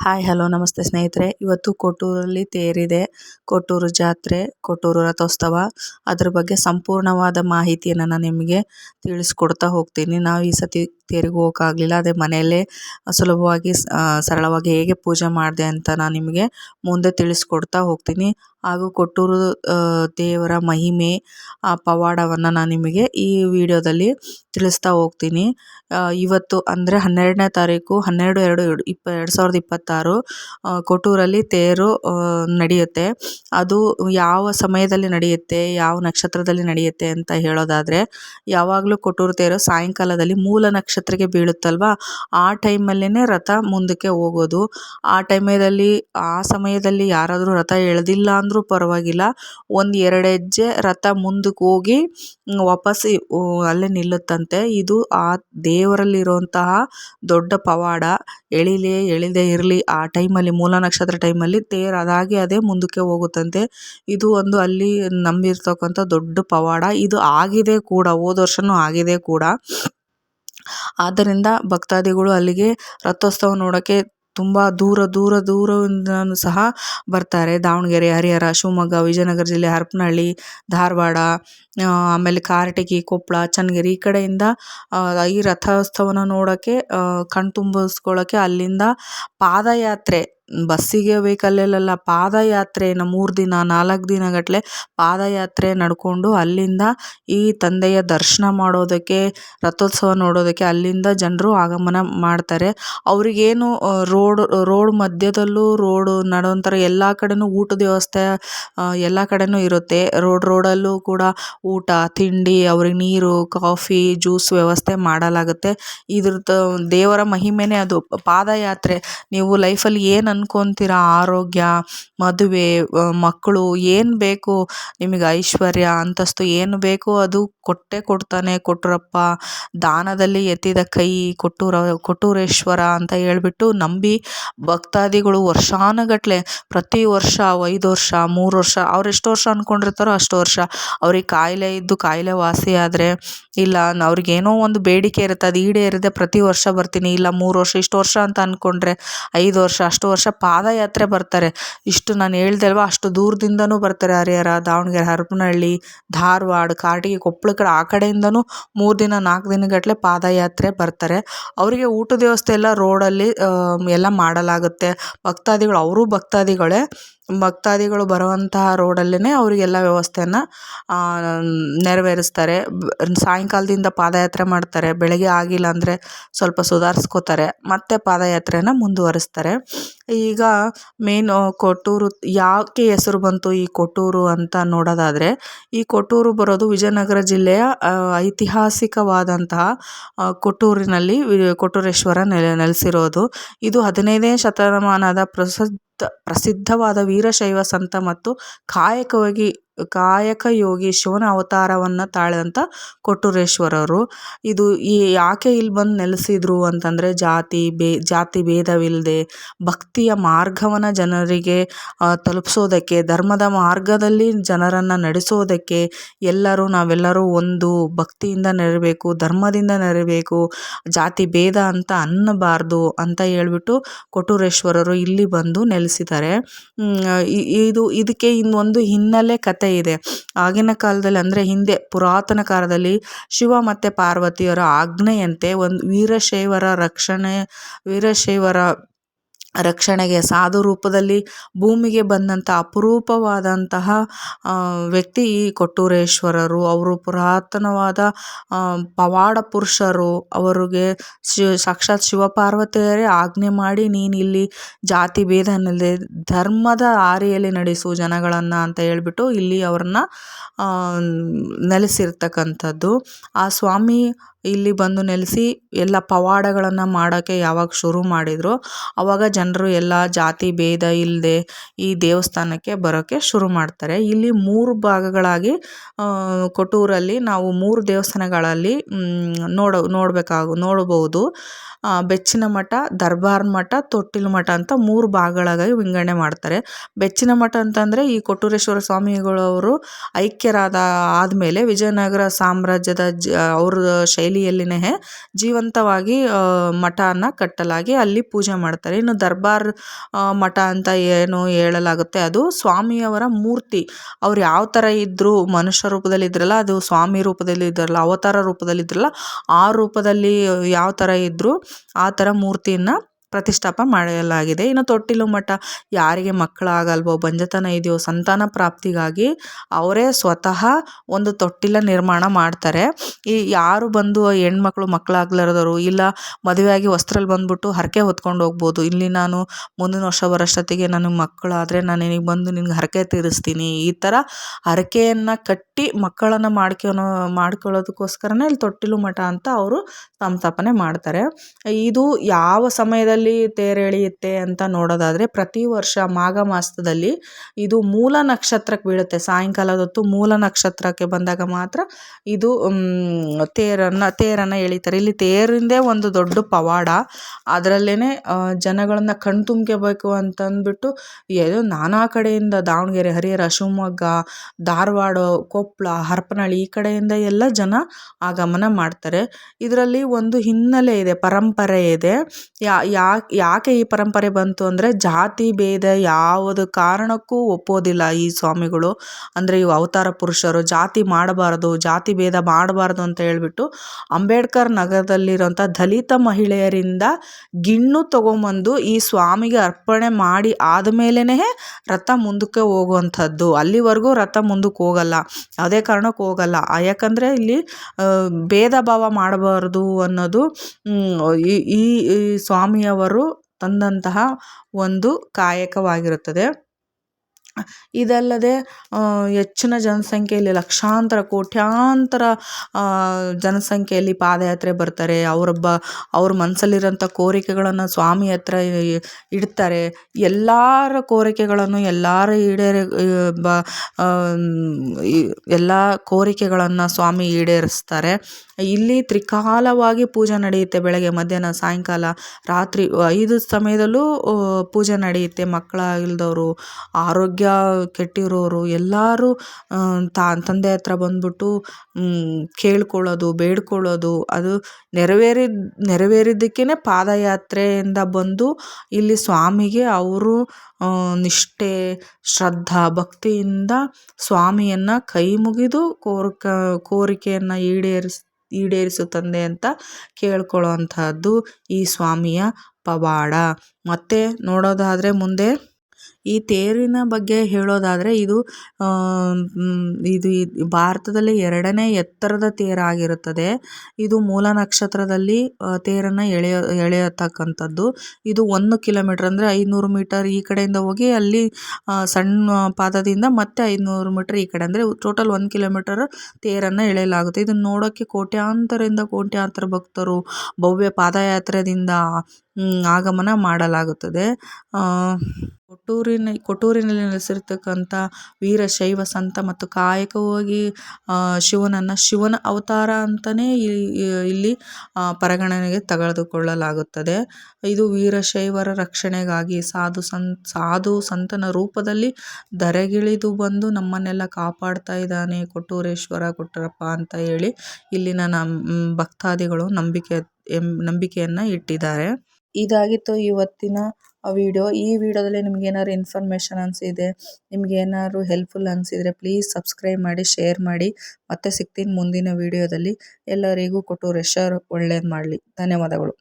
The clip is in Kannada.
ಹಾಯ್ ಹಲೋ ನಮಸ್ತೆ ಸ್ನೇಹಿತರೆ. ಇವತ್ತು ಕೊಟ್ಟೂರಲ್ಲಿ ತೇರಿದೆ. ಕೊಟ್ಟೂರು ಜಾತ್ರೆ, ಕೊಟ್ಟೂರು ರಥೋತ್ಸವ. ಅದ್ರ ಬಗ್ಗೆ ಸಂಪೂರ್ಣವಾದ ಮಾಹಿತಿಯನ್ನು ನಾನು ನಿಮಗೆ ತಿಳಿಸ್ಕೊಡ್ತಾ ಹೋಗ್ತೀನಿ. ನಾವು ಈ ಸತಿ ತೇರಿಗೆ ಹೋಗೋಕ್ಕಾಗಲಿಲ್ಲ ಅದೇ ಮನೆಯಲ್ಲೇ ಸುಲಭವಾಗಿ ಸರಳವಾಗಿ ಹೇಗೆ ಪೂಜೆ ಮಾಡಿದೆ ಅಂತ ನಾನು ನಿಮಗೆ ಮುಂದೆ ತಿಳಿಸ್ಕೊಡ್ತಾ ಹೋಗ್ತೀನಿ. ಹಾಗೂ ಕೊಟ್ಟೂರು ದೇವರ ಮಹಿಮೆ, ಆ, ಪವಾಡವನ್ನು ನಾನು ನಿಮಗೆ ಈ ವಿಡಿಯೋದಲ್ಲಿ ತಿಳಿಸ್ತಾ ಹೋಗ್ತೀನಿ. ಇವತ್ತು ಅಂದರೆ ಹನ್ನೆರಡನೇ ತಾರೀಕು ಹನ್ನೆರಡು ಎರಡು ಇಪ್ಪ, ಎರಡು ಸಾವಿರದ ಇಪ್ಪತ್ತಾರು ಕೊಟ್ಟೂರಲ್ಲಿ ತೇರು ನಡೆಯುತ್ತೆ. ಅದು ಯಾವ ಸಮಯದಲ್ಲಿ ನಡೆಯುತ್ತೆ, ಯಾವ ನಕ್ಷತ್ರದಲ್ಲಿ ನಡೆಯುತ್ತೆ ಅಂತ ಹೇಳೋದಾದರೆ, ಯಾವಾಗಲೂ ಕೊಟ್ಟೂರು ತೇರು ಸಾಯಂಕಾಲದಲ್ಲಿ ಮೂಲ ನಕ್ಷತ್ರಕ್ಕೆ ಬೀಳುತ್ತಲ್ವ? ಆ ಟೈಮಲ್ಲೇ ರಥ ಮುಂದಕ್ಕೆ ಹೋಗೋದು. ಆ ಟೈಮದಲ್ಲಿ ಆ ಸಮಯದಲ್ಲಿ ಯಾರಾದರೂ ರಥ ಎಳೆದಿಲ್ಲ ಅಂದರೂ ಪರವಾಗಿಲ್ಲ. ಒಂದು ಎರಡು ಹೆಜ್ಜೆ ರಥ ಮುಂದಕ್ಕೆ ಹೋಗಿ ವಾಪಸ್ ಅಲ್ಲೇ ನಿಲ್ಲುತ್ತಂತೆ. ಇದು ಆ ದೇವರಲ್ಲಿರುವಂತಹ ದೊಡ್ಡ ಪವಾಡ. ಎಳಿಲೇ ಎಳಿದೇ ಇರಲಿ, ಆ ಟೈಮಲ್ಲಿ, ಮೂಲ ನಕ್ಷತ್ರ ಟೈಮಲ್ಲಿ ತೇರು ಅದಾಗಿ ಅದೇ ಮುಂದಕ್ಕೆ ಹೋಗುತ್ತಂತೆ. ಇದು ಒಂದು ಅಲ್ಲಿ ನಂಬಿರ್ತಕ್ಕಂಥ ದೊಡ್ಡ ಪವಾಡ. ಇದು ಆಗಿದೆ ಕೂಡ, ಹೋದ ವರ್ಷವೂ ಆಗಿದೆ ಕೂಡ. ಆದ್ದರಿಂದ ಭಕ್ತಾದಿಗಳು ಅಲ್ಲಿಗೆ ರಥೋತ್ಸವ ನೋಡೋಕ್ಕೆ ತುಂಬ ದೂರ ದೂರ ದೂರದಿಂದಲೂ ಸಹ ಬರ್ತಾರೆ. ದಾವಣಗೆರೆ, ಹರಿಹರ, ಶಿವಮೊಗ್ಗ, ವಿಜಯನಗರ ಜಿಲ್ಲೆ, ಹರಪನಹಳ್ಳಿ, ಧಾರವಾಡ ಆಮೇಲೆ ಕಾರಟಗಿ, ಕೊಪ್ಪಳ, ಚನ್ನಗಿರಿ ಈ ಕಡೆಯಿಂದ ಈ ರಥೋತ್ಸವನ ನೋಡೋಕ್ಕೆ ಕಣ್ತುಂಬಿಸ್ಕೊಳ್ಳೋಕ್ಕೆ ಅಲ್ಲಿಂದ ಪಾದಯಾತ್ರೆ ಬಸ್ಸಿಗೆ ವೆಹಿಕಲ್ಲಲ್ಲ ಪಾದಯಾತ್ರೆಯನ್ನು ಮೂರು ದಿನ, ನಾಲ್ಕು ದಿನಗಟ್ಟಲೆ ಪಾದಯಾತ್ರೆ ನಡ್ಕೊಂಡು ಅಲ್ಲಿಂದ ಈ ತಂದೆಯ ದರ್ಶನ ಮಾಡೋದಕ್ಕೆ, ರಥೋತ್ಸವ ನೋಡೋದಕ್ಕೆ ಅಲ್ಲಿಂದ ಜನರು ಆಗಮನ ಮಾಡ್ತಾರೆ. ಅವರಿಗೇನು ರೋಡ್ ರೋಡ್ ಮಧ್ಯದಲ್ಲೂ ರೋಡು ನಡುವಂಥರ ಎಲ್ಲ ಕಡೆಯೂ ಊಟದ ವ್ಯವಸ್ಥೆ ಎಲ್ಲ ಕಡೆಯೂ ಇರುತ್ತೆ. ರೋಡ್, ರೋಡಲ್ಲೂ ಕೂಡ ಊಟ, ತಿಂಡಿ, ಅವ್ರಿಗೆ ನೀರು, ಕಾಫಿ, ಜ್ಯೂಸ್ ವ್ಯವಸ್ಥೆ ಮಾಡಲಾಗುತ್ತೆ. ಇದ್ರದ್ದು ದೇವರ ಮಹಿಮೆನೇ ಅದು. ಪಾದಯಾತ್ರೆ, ನೀವು ಲೈಫಲ್ಲಿ ಏನು ಅನ್ಕೊತೀರ? ಆರೋಗ್ಯ, ಮದುವೆ ಮಕ್ಕಳು ಏನು ಬೇಕು? ನಿಮಗೆ ಐಶ್ವರ್ಯ, ಅಂತಸ್ತು ಏನು ಬೇಕೋ ಅದು ಕೊಟ್ಟೇ ಕೊಡ್ತಾನೆ ಕೊಟ್ರಪ್ಪ. ದಾನದಲ್ಲಿ ಎತ್ತಿದ ಕೈ ಕೊಟ್ಟೂರ, ಕೊಟ್ಟೂರೇಶ್ವರ ಅಂತ ಹೇಳ್ಬಿಟ್ಟು ನಂಬಿ ಭಕ್ತಾದಿಗಳು ವರ್ಷಾನುಗಟ್ಲೆ ಪ್ರತಿ ವರ್ಷ, ಐದು ವರ್ಷ, ಮೂರು ವರ್ಷ, ಅವ್ರು ಎಷ್ಟು ವರ್ಷ ಅಂದ್ಕೊಂಡಿರ್ತಾರೋ ಅಷ್ಟು ವರ್ಷ ಅವ್ರಿಗೆ ಕಾಯಿಲೆ ಇದ್ದು ಕಾಯಿಲೆ ವಾಸಿ ಆದರೆ ಇಲ್ಲ ಅವ್ರಿಗೇನೋ ಒಂದು ಬೇಡಿಕೆ ಇರುತ್ತೆ, ಅದು ಈಡೇರಿದೆ, ಪ್ರತಿ ವರ್ಷ ಬರ್ತೀನಿ, ಇಲ್ಲ ಮೂರು ವರ್ಷ, ಇಷ್ಟು ವರ್ಷ ಅಂತ ಅಂದ್ಕೊಂಡ್ರೆ ಐದು ವರ್ಷ, ಅಷ್ಟು ವರ್ಷ ಪಾದಯಾತ್ರೆ ಬರ್ತಾರೆ. ಇಷ್ಟು ನಾನು ಹೇಳ್ದೆ ಅಲ್ವಾ ಅಷ್ಟು ದೂರದಿಂದನೂ ಬರ್ತಾರೆ ಹರಿಹರ, ದಾವಣಗೆರೆ, ಹರಪನಹಳ್ಳಿ, ಧಾರವಾಡ, ಕಾರಟಗಿ ಕೊಪ್ಪಳ ಕಡೆ ಆ ಕಡೆಯಿಂದನೂ ಮೂರು ದಿನ, ನಾಲ್ಕು ದಿನಗಟ್ಟಲೆ ಪಾದಯಾತ್ರೆ ಬರ್ತಾರೆ. ಅವರಿಗೆ ಊಟದ ವ್ಯವಸ್ಥೆ ಎಲ್ಲ ರೋಡಲ್ಲಿ ಎಲ್ಲ ಮಾಡಲಾಗುತ್ತೆ. ಭಕ್ತಾದಿಗಳು, ಅವರೂ ಭಕ್ತಾದಿಗಳೇ. ಭಕ್ತಾದಿಗಳು ಬರುವಂತಹ ರೋಡಲ್ಲೇ ಅವರಿಗೆಲ್ಲ ವ್ಯವಸ್ಥೆಯನ್ನು ನೆರವೇರಿಸ್ತಾರೆ. ಸಾಯಂಕಾಲದಿಂದ ಪಾದಯಾತ್ರೆ ಮಾಡ್ತಾರೆ. ಬೆಳಗ್ಗೆ ಆಗಿಲ್ಲ ಅಂದರೆ ಸ್ವಲ್ಪ ಸುಧಾರಿಸ್ಕೋತಾರೆ. ಮತ್ತೆ ಪಾದಯಾತ್ರೆನ ಮುಂದುವರಿಸ್ತಾರೆ. ಈಗ ಮೇನು ಕೊಟ್ಟೂರು, ಯಾಕೆ ಹೆಸರು ಬಂತು ಈ ಕೊಟ್ಟೂರು ಅಂತ ನೋಡೋದಾದರೆ, ಈ ಕೊಟ್ಟೂರು ಬರೋದು ವಿಜಯನಗರ ಜಿಲ್ಲೆಯ ಐತಿಹಾಸಿಕವಾದಂತಹ ಕೊಟ್ಟೂರಿನಲ್ಲಿ ಕೊಟ್ಟೂರೇಶ್ವರ ನೆಲೆ ನೆಲೆಸಿರೋದು. ಇದು ಹದಿನೈದನೇ ಶತಮಾನದ ಪ್ರಸಿದ್ಧ ಪ್ರಸಿದ್ಧವಾದ ವೀರಶೈವ ಸಂತ ಮತ್ತು ಕಾಯಕವಾಗಿ ಕಾಯಕ ಯೋಗಿ ಶಿವನ ಅವತಾರವನ್ನು ತಾಳಿದಂಥ ಕೊಟ್ಟೂರೇಶ್ವರರು. ಇದು ಈ ಯಾಕೆ ಇಲ್ಲಿ ಬಂದು ನೆಲೆಸಿದ್ರು ಅಂತಂದರೆ ಜಾತಿ ಬೇ, ಜಾತಿ ಭೇದವಿಲ್ಲದೆ ಭಕ್ತಿಯ ಮಾರ್ಗವನ್ನು ಜನರಿಗೆ ತಲುಪಿಸೋದಕ್ಕೆ, ಧರ್ಮದ ಮಾರ್ಗದಲ್ಲಿ ಜನರನ್ನು ನಡೆಸೋದಕ್ಕೆ ಎಲ್ಲರೂ ನಾವೆಲ್ಲರೂ ಒಂದು ಭಕ್ತಿಯಿಂದ ನೆರಬೇಕು, ಧರ್ಮದಿಂದ ನೆರಬೇಕು, ಜಾತಿ ಭೇದ ಅಂತ ಅನ್ನಬಾರ್ದು ಅಂತ ಹೇಳ್ಬಿಟ್ಟು ಕೊಟ್ಟೂರೇಶ್ವರರು ಇಲ್ಲಿ ಬಂದು ನೆಲೆಸಿದ್ದಾರೆ. ಇದು ಇದಕ್ಕೆ ಇನ್ನೊಂದು ಹಿನ್ನೆಲೆ ಕಥೆ ಇದೆ. ಆಗಿನ ಕಾಲದಲ್ಲಿ ಅಂದರೆ ಹಿಂದೆ, ಪುರಾತನ ಕಾಲದಲ್ಲಿ ಶಿವ ಮತ್ತು ಪಾರ್ವತಿಯರ ಆಜ್ಞೆಯಂತೆ ಒಂದು ವೀರಶೈವರ ರಕ್ಷಣೆ, ವೀರಶೈವರ ರಕ್ಷಣೆಗೆ ಸಾಧು ರೂಪದಲ್ಲಿ ಭೂಮಿಗೆ ಬಂದಂಥ ಅಪರೂಪವಾದಂತಹ ವ್ಯಕ್ತಿ ಈ ಕೊಟ್ಟೂರೇಶ್ವರರು, ಅವರು ಪುರಾತನವಾದ ಪವಾಡ ಪುರುಷರು, ಅವರಿಗೆ ಶಿ, ಸಾಕ್ಷಾತ್ ಶಿವಪಾರ್ವತಿಯರೇ ಆಜ್ಞೆ ಮಾಡಿ ನೀನು ಇಲ್ಲಿ ಜಾತಿ ಭೇದನಲ್ಲದೆ ಧರ್ಮದ ಹಾದಿಯಲ್ಲಿ ನಡೆಸು ಜನಗಳನ್ನು ಅಂತ ಹೇಳ್ಬಿಟ್ಟು ಇಲ್ಲಿ ಅವ್ರನ್ನ ನೆಲೆಸಿರ್ತಕ್ಕಂಥದ್ದು. ಆ ಸ್ವಾಮಿ ಇಲ್ಲಿ ಬಂದು ನೆಲೆಸಿ ಎಲ್ಲ ಪವಾಡಗಳನ್ನು ಮಾಡೋಕ್ಕೆ ಯಾವಾಗ ಶುರು ಮಾಡಿದರೋ ಆವಾಗ ಜನರು ಎಲ್ಲ ಜಾತಿ ಭೇದ ಇಲ್ಲದೆ ಈ ದೇವಸ್ಥಾನಕ್ಕೆ ಬರೋಕ್ಕೆ ಶುರು ಮಾಡ್ತಾರೆ. ಇಲ್ಲಿ ಮೂರು ಭಾಗಗಳಾಗಿ ಕೊಟ್ಟೂರಲ್ಲಿ ನಾವು ಮೂರು ದೇವಸ್ಥಾನಗಳಲ್ಲಿ ನೋಡ, ನೋಡಬೇಕಾಗು, ನೋಡಬಹುದು. ಬೆಚ್ಚಿನ ಮಠ, ದರ್ಬಾರ್ ಮಠ, ತೊಟ್ಟಿಲ್ ಮಠ ಅಂತ ಮೂರು ಭಾಗಗಳಾಗಿ ವಿಂಗಡಣೆ ಮಾಡ್ತಾರೆ. ಬೆಚ್ಚಿನ ಮಠ ಅಂತಂದರೆ ಈ ಕೊಟ್ಟೂರೇಶ್ವರ ಸ್ವಾಮಿಗಳವರು ಐಕ್ಯರಾದ ಆದಮೇಲೆ ವಿಜಯನಗರ ಸಾಮ್ರಾಜ್ಯದ ಜ, ಅವ್ರ ಶೈಲಿಯಲ್ಲಿನೇ ಜೀವಂತವಾಗಿ ಮಠನ ಕಟ್ಟಲಾಗಿ ಅಲ್ಲಿ ಪೂಜೆ ಮಾಡ್ತಾರೆ. ಇನ್ನು ದರ್ಬಾರ್ ಮಠ ಅಂತ ಏನು ಹೇಳಲಾಗುತ್ತೆ, ಅದು ಸ್ವಾಮಿಯವರ ಮೂರ್ತಿ. ಅವ್ರು ಯಾವ ಥರ ಇದ್ದರು ಮನುಷ್ಯ ರೂಪದಲ್ಲಿ ಇದ್ರಲ್ಲ, ಅದು ಸ್ವಾಮಿ ರೂಪದಲ್ಲಿ ಇದ್ರಲ್ಲ, ಅವತಾರ ರೂಪದಲ್ಲಿ ಇದ್ರಲ್ಲ, ಆ ರೂಪದಲ್ಲಿ ಯಾವ ಥರ ಇದ್ದರು ಆ ಥರ ಮೂರ್ತಿಯನ್ನು ಪ್ರತಿಷ್ಠಾಪ ಮಾಡಲಾಗಿದೆ. ಇನ್ನು ತೊಟ್ಟಿಲು ಮಠ ಯಾರಿಗೆ ಮಕ್ಕಳಾಗಲ್ವೋ, ಬಂಜತನ ಇದೆಯೋ, ಸಂತಾನ ಪ್ರಾಪ್ತಿಗಾಗಿ ಅವರೇ ಸ್ವತಃ ಒಂದು ತೊಟ್ಟಿಲ ನಿರ್ಮಾಣ ಮಾಡ್ತಾರೆ. ಈ ಯಾರು ಬಂದು ಹೆಣ್ಮಕ್ಳು ಮಕ್ಕಳಾಗ್ಲಾರ್ದವರು ಇಲ್ಲ, ಮದುವೆಯಾಗಿ ವಸ್ತ್ರಲ್ಲಿ ಬಂದುಬಿಟ್ಟು ಹರಕೆ ಹೊತ್ಕೊಂಡು ಹೋಗ್ಬೋದು. ಇಲ್ಲಿ ನಾನು ಮುಂದಿನ ವರ್ಷ ಬರೋಷ್ಟೊತ್ತಿಗೆ ನನಗೆ ಮಕ್ಕಳಾದರೆ ನಾನು ನಿನಗೆ ಬಂದು ನಿನಗೆ ಹರಕೆ ತೀರಿಸ್ತೀನಿ. ಈ ಥರ ಹರಕೆಯನ್ನು ಕಟ್ಟಿ ಮಕ್ಕಳನ್ನು ಮಾಡ್ಕೊಳೋ, ಮಾಡ್ಕೊಳ್ಳೋದಕ್ಕೋಸ್ಕರನೇ ಇಲ್ಲಿ ತೊಟ್ಟಿಲು ಮಠ ಅಂತ ಅವರು ಸಂಸ್ಥಾಪನೆ ಮಾಡ್ತಾರೆ. ಇದು ಯಾವ ಸಮಯದಲ್ಲಿ ತೇರು ಎಳೆಯುತ್ತೆ ಅಂತ ನೋಡೋದಾದರೆ ಪ್ರತಿ ವರ್ಷ ಮಾಘ ಮಾಸದಲ್ಲಿ ಇದು ಮೂಲ ನಕ್ಷತ್ರಕ್ಕೆ ಬೀಳುತ್ತೆ. ಸಾಯಂಕಾಲದ ಹೊತ್ತು ಮೂಲ ನಕ್ಷತ್ರಕ್ಕೆ ಬಂದಾಗ ಮಾತ್ರ ಇದು ತೇರನ್ನು ತೇರನ್ನು ಎಳಿತಾರೆ. ಇಲ್ಲಿ ತೇರಿಂದೇ ಒಂದು ದೊಡ್ಡ ಪವಾಡ. ಅದರಲ್ಲೇ ಜನಗಳನ್ನು ಕಣ್ತುಂಬ್ಕೋಬೇಕು ಅಂತಂದ್ಬಿಟ್ಟು ಏನೋ ನಾನಾ ಕಡೆಯಿಂದ ದಾವಣಗೆರೆ, ಹರಿಹರ, ಶಿವಮೊಗ್ಗ, ಧಾರವಾಡ ಕೊಪ್ಪಳ ಹರಪನಹಳ್ಳಿ ಈ ಕಡೆಯಿಂದ ಎಲ್ಲ ಜನ ಆಗಮನ ಮಾಡ್ತಾರೆ. ಇದರಲ್ಲಿ ಒಂದು ಹಿನ್ನೆಲೆ ಇದೆ, ಪರಂಪರೆ ಇದೆ. ಯಾ ಯಾಕೆ ಯಾಕೆ ಈ ಪರಂಪರೆ ಬಂತು ಅಂದರೆ ಜಾತಿ ಭೇದ ಯಾವುದು ಕಾರಣಕ್ಕೂ ಒಪ್ಪೋದಿಲ್ಲ ಈ ಸ್ವಾಮಿಗಳು. ಅಂದರೆ ಇವು ಅವತಾರ ಪುರುಷರು, ಜಾತಿ ಮಾಡಬಾರದು, ಜಾತಿ ಭೇದ ಮಾಡಬಾರ್ದು ಅಂತ ಹೇಳ್ಬಿಟ್ಟು ಅಂಬೇಡ್ಕರ್ ನಗರದಲ್ಲಿರೋಂಥ ದಲಿತ ಮಹಿಳೆಯರಿಂದ ಗಿಣ್ಣು ತಗೊಂಬಂದು ಈ ಸ್ವಾಮಿಗೆ ಅರ್ಪಣೆ ಮಾಡಿ ಆದಮೇಲೆ ರಥ ಮುಂದಕ್ಕೆ ಹೋಗುವಂಥದ್ದು. ಅಲ್ಲಿವರೆಗೂ ರಥ ಮುಂದಕ್ಕೆ ಹೋಗಲ್ಲ. ಯಾವುದೇ ಕಾರಣಕ್ಕೆ ಹೋಗಲ್ಲ. ಯಾಕಂದರೆ ಇಲ್ಲಿ ಭೇದ ಭಾವ ಮಾಡಬಾರ್ದು ಅನ್ನೋದು ಈ ಈ ಈ ಸ್ವಾಮಿಯವರು ತಂದಂತಹ ಒಂದು ಕಾಯಕವಾಗಿರುತ್ತದೆ. ಇದಲ್ಲದೆ ಹೆಚ್ಚಿನ ಜನಸಂಖ್ಯೆಯಲ್ಲಿ ಲಕ್ಷಾಂತರ, ಕೋಟ್ಯಾಂತರ ಜನಸಂಖ್ಯೆಯಲ್ಲಿ ಪಾದಯಾತ್ರೆ ಬರ್ತಾರೆ. ಅವರೊಬ್ಬ, ಅವ್ರ ಮನಸ್ಸಲ್ಲಿರೋಂಥ ಕೋರಿಕೆಗಳನ್ನು ಸ್ವಾಮಿ ಹತ್ರ ಇಡ್ತಾರೆ. ಎಲ್ಲರ ಕೋರಿಕೆಗಳನ್ನು ಎಲ್ಲರ ಈಡೇರಿ ಬ ಎಲ್ಲ ಕೋರಿಕೆಗಳನ್ನು ಸ್ವಾಮಿ ಈಡೇರಿಸ್ತಾರೆ. ಇಲ್ಲಿ ತ್ರಿಕಾಲವಾಗಿ ಪೂಜೆ ನಡೆಯುತ್ತೆ ಬೆಳಗ್ಗೆ, ಮಧ್ಯಾಹ್ನ, ಸಾಯಂಕಾಲ, ರಾತ್ರಿ, ಐದು ಸಮಯದಲ್ಲೂ ಪೂಜೆ ನಡೆಯುತ್ತೆ ಮಕ್ಕಳಾಗಿಲ್ದವರು ಆರೋಗ್ಯ ಕೆಟ್ಟಿರೋರು ಎಲ್ಲರೂ ತಾ, ತಂದೆ ಹತ್ರ ಬಂದ್ಬಿಟ್ಟು ಕೇಳ್ಕೊಳ್ಳೋದು, ಬೇಡ್ಕೊಳ್ಳೋದು, ಅದು ನೆರವೇರಿದ ನೆರವೇರಿದ್ದಕ್ಕೇ ಪಾದಯಾತ್ರೆಯಿಂದ ಬಂದು ಇಲ್ಲಿ ಸ್ವಾಮಿಗೆ ಅವರು ನಿಷ್ಠೆ, ಶ್ರದ್ಧಾ, ಭಕ್ತಿಯಿಂದ ಸ್ವಾಮಿಯನ್ನು ಕೈ ಮುಗಿದು ಕೋರ್ಕ, ಕೋರಿಕೆಯನ್ನು ಈಡೇರಿಸ್ ಈಡೇರಿಸು ತಂದೆ ಅಂತ ಕೇಳ್ಕೊಳ್ಳೋ ಅಂಥದ್ದು ಈ ಸ್ವಾಮಿಯ ಪವಾಡ. ಮತ್ತು ನೋಡೋದಾದರೆ ಮುಂದೆ ಈ ತೇರಿನ ಬಗ್ಗೆ ಹೇಳೋದಾದರೆ ಇದು ಇದು ಭಾರತದಲ್ಲಿ ಎರಡನೇ ಎತ್ತರದ ತೇರಾಗಿರುತ್ತದೆ. ಇದು ಮೂಲ ನಕ್ಷತ್ರದಲ್ಲಿ ತೇರನ್ನು ಎಳೆಯೋ, ಎಳೆಯತಕ್ಕಂಥದ್ದು. ಇದು ಒಂದು ಕಿಲೋಮೀಟ್ರ್ ಅಂದರೆ ಐನೂರು ಮೀಟರ್ ಈ ಕಡೆಯಿಂದ ಹೋಗಿ ಅಲ್ಲಿ ಸಣ್ಣ ಪಾದದಿಂದ ಮತ್ತೆ ಐನೂರು ಮೀಟರ್ ಈ ಕಡೆ ಅಂದರೆ ಟೋಟಲ್ ಒಂದು ಕಿಲೋಮೀಟರ್ ತೇರನ್ನು ಎಳೆಯಲಾಗುತ್ತೆ. ಇದನ್ನು ನೋಡೋಕ್ಕೆ ಕೋಟ್ಯಾಂತರದಿಂದ ಕೋಟ್ಯಾಂತರ ಭಕ್ತರು ಭವ್ಯ ಪಾದಯಾತ್ರೆದಿಂದ ಆಗಮನ ಮಾಡಲಾಗುತ್ತದೆ. ಕೊಟ್ಟೂರಿನ, ಕೊಟ್ಟೂರಿನಲ್ಲಿ ನೆಲೆಸಿರ್ತಕ್ಕಂಥ ವೀರಶೈವ ಸಂತ ಮತ್ತು ಕಾಯಕವಾಗಿ ಶಿವನನ್ನು ಶಿವನ ಅವತಾರ ಅಂತಲೇ ಇಲ್ಲಿ ಪರಗಣನೆಗೆ ಪರಿಗಣನೆಗೆ ತೆಗೆದುಕೊಳ್ಳಲಾಗುತ್ತದೆ ಇದು ವೀರಶೈವರ ರಕ್ಷಣೆಗಾಗಿ ಸಾಧು ಸಂತ ಸಾಧು ಸಂತನ ರೂಪದಲ್ಲಿ ಧರೆಗಿಳಿದು ಬಂದು ನಮ್ಮನ್ನೆಲ್ಲ ಕಾಪಾಡ್ತಾ ಇದ್ದಾನೆ ಕೊಟ್ಟೂರೇಶ್ವರ, ಕೊಟ್ಟರಪ್ಪ ಅಂತ ಹೇಳಿ ಇಲ್ಲಿನ ನಮ್ಮ ಭಕ್ತಾದಿಗಳು ನಂಬಿಕೆ, ಎಂ, ನಂಬಿಕೆಯನ್ನು ಇಟ್ಟಿದ್ದಾರೆ. ಇದಾಗಿತ್ತು ಇವತ್ತಿನ ವಿಡಿಯೋ. ಈ ವಿಡಿಯೋದಲ್ಲಿ ನಿಮ್ಗೆ ಏನಾದ್ರು ಇನ್ಫಾರ್ಮೇಷನ್ ಅನಿಸಿದೆ, ನಿಮ್ಗೆ ಏನಾದ್ರು ಹೆಲ್ಪ್ಫುಲ್ ಅನ್ಸಿದ್ರೆ ಪ್ಲೀಸ್ ಸಬ್ಸ್ಕ್ರೈಬ್ ಮಾಡಿ ಶೇರ್ ಮಾಡಿ. ಮತ್ತೆ ಸಿಗ್ತೀನಿ ಮುಂದಿನ ವಿಡಿಯೋದಲ್ಲಿ. ಎಲ್ಲರಿಗೂ ಕೊಟ್ಟೂರೇಶ್ವರ್ ಒಳ್ಳೇದು ಮಾಡಲಿ. ಧನ್ಯವಾದಗಳು.